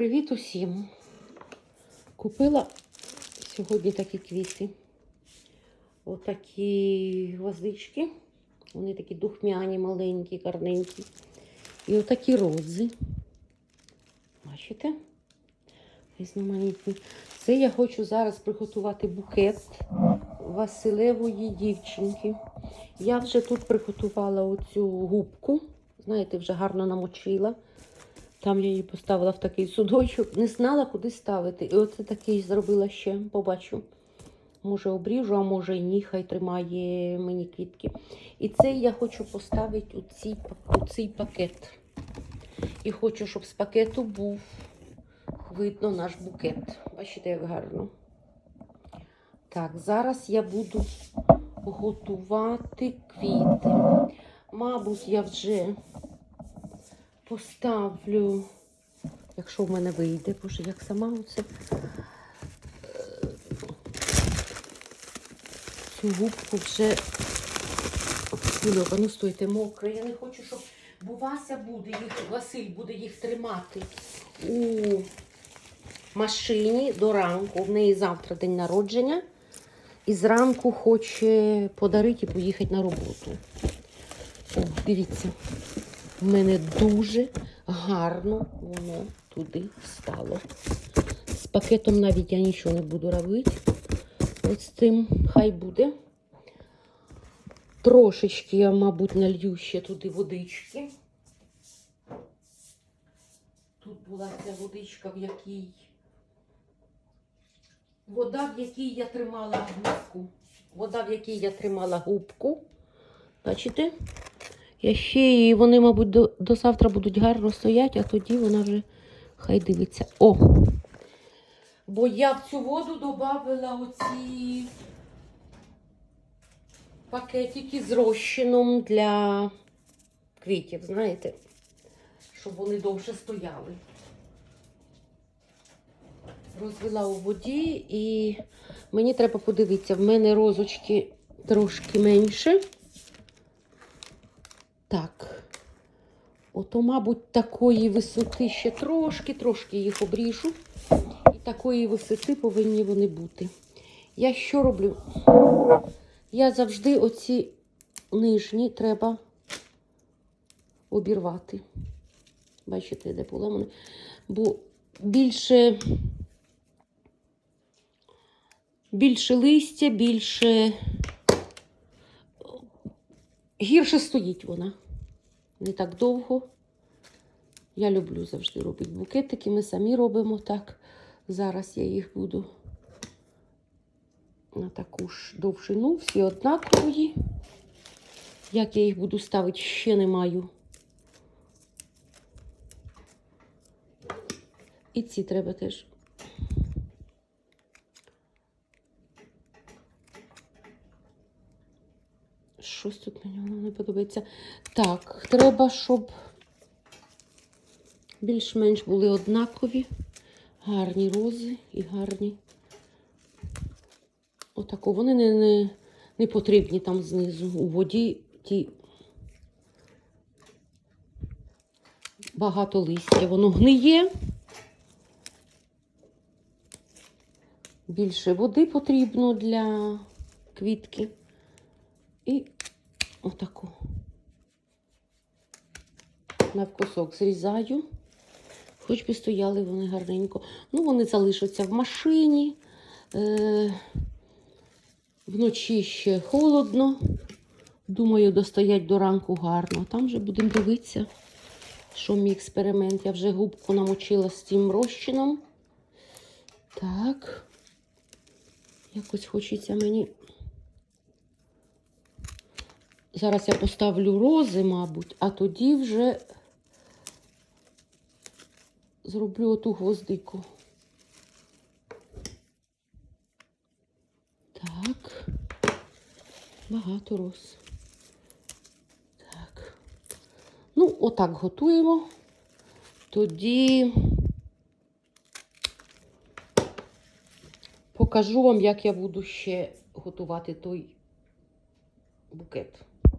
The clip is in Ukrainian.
Привіт усім! Купила сьогодні такі квіти. Отакі гвоздички. Вони такі духмяні, маленькі, гарненькі. І отакі рози. Бачите? Різноманітні. Це я хочу зараз приготувати букет Василевої дівчинки. Я вже тут приготувала оцю губку. Знаєте, вже гарно намочила. Там я її поставила в такий судочок, не знала, куди ставити. І оце такий зробила ще, побачу. Може обріжу, а може і ні, хай тримає мені квітки. І це я хочу поставити у цей, у цей пакет. І хочу, щоб з пакету був видно наш букет. Бачите, як гарно. Так, зараз я буду готувати квіти. Мабуть, я вже поставлю, якщо в мене вийде, боже, як сама оце е, цю губку вже ну стойте, мокре. Я не хочу, щоб бо Вася буде їх, Василь буде їх тримати у машині до ранку. В неї завтра день народження. І зранку хоче подарити і поїхати на роботу. О, дивіться. В мене дуже гарно воно туди стало. З пакетом навіть я нічого не буду робити. Ось з цим хай буде. Трошечки я, мабуть, налью ще туди водички. Тут була ця водичка, в якій вода, в якій я тримала губку. Вода, в якій я тримала губку. Бачите? Я ще її, вони, мабуть, до, до завтра будуть гарно стояти, а тоді вона вже хай дивиться. О! Бо я в цю воду додавала оці пакетики з розчином для квітів, знаєте, щоб вони довше стояли. Розвела у воді і мені треба подивитися, в мене розочки трошки менше. Так. Ото, мабуть, такої висоти ще трошки-трошки їх обріжу. І такої висоти повинні вони бути. Я що роблю? Я завжди оці нижні треба обірвати. Бачите, де поломане. Бо більше, більше листя, більше гірше стоїть вона. Не так довго. Я люблю завжди робити букетики. Ми самі робимо так. Зараз я їх буду на таку ж довжину, всі однакові. Як я їх буду ставити, ще не маю. І ці треба теж. Щось тут мені воно не подобається. Так, треба, щоб більш-менш були однакові, гарні рози і гарні. Отако. Вони не, не, не потрібні там знизу. У воді ті багато листя. Воно гниє. Більше води потрібно для квітки. І отаку навкусок зрізаю. Хоч би стояли вони гарненько. Ну, вони залишаться в машині. Е, Вночі ще холодно. Думаю, достоять до ранку гарно. Там вже будемо дивитися, що мій експеримент. Я вже губку намочила з цим розчином. Так. Якось хочеться мені. Зараз я поставлю рози, мабуть, а тоді вже зроблю оту гвоздику. Так, багато роз. Так. Ну, отак готуємо. Тоді покажу вам, як я буду ще готувати той букет.